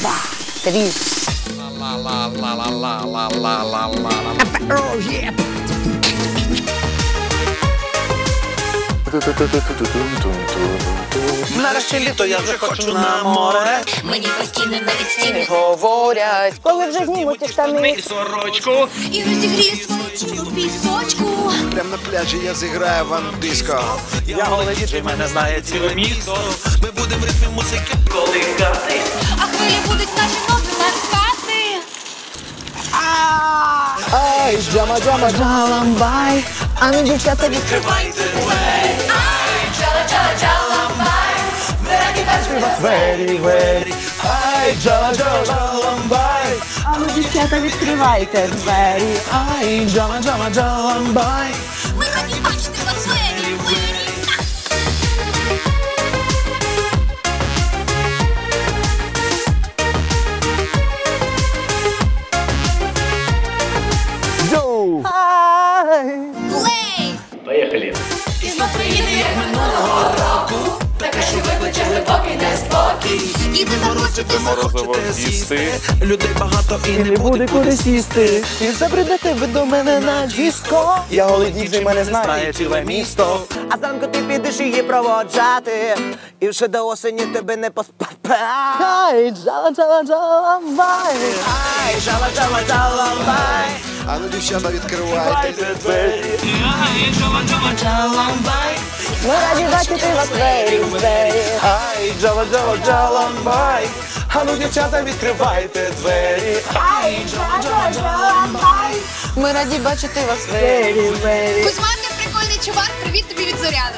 Два, три. Нарешті літо я вже хочу на море. Мені постійно навіть стіни говорять. Коли вже знімуть штани і сорочку. І розігріє свою в пісочку. Прям на пляжі я зіграю вам диско. Я голодітий, мене знає ціле місто будемо в ритмі музики колихати. А хвилі будуть наші ноги ласкати. Ай, джама, джама, джаламбай. А ну, дівчата, відкривайте. Двері, двері. Ай, джала, джала, джаламбай. А ну, дівчата, відкривайте двері. Ай, джала, джала, джаламбай. Ми раді бачити вас двері, двері. Захочете, захочете з'їсти. Людей багато і Не буде куди сісти. І забредете ви до мене на диско. Я голий діджей, мене знає. ціле місто. А зранку ти підеш її проводжати. І вже до осені тебе не поспати. Ай, джала, джала, джаламбай. Ай, джала, джала, джаламбай. А ну, дівчата, відкривайте. двері. Ай, джала, джала, джаламбай. Ми раді бачити вас двері, двері. Джала, джала, джаламбай. А ну, дівчата, відкривайте двері. Ай, джала, джала, джаламбай. Ми раді бачити вас Вері, вері. Кузьма, ти прикольний чувак, привіт тобі від зоряни.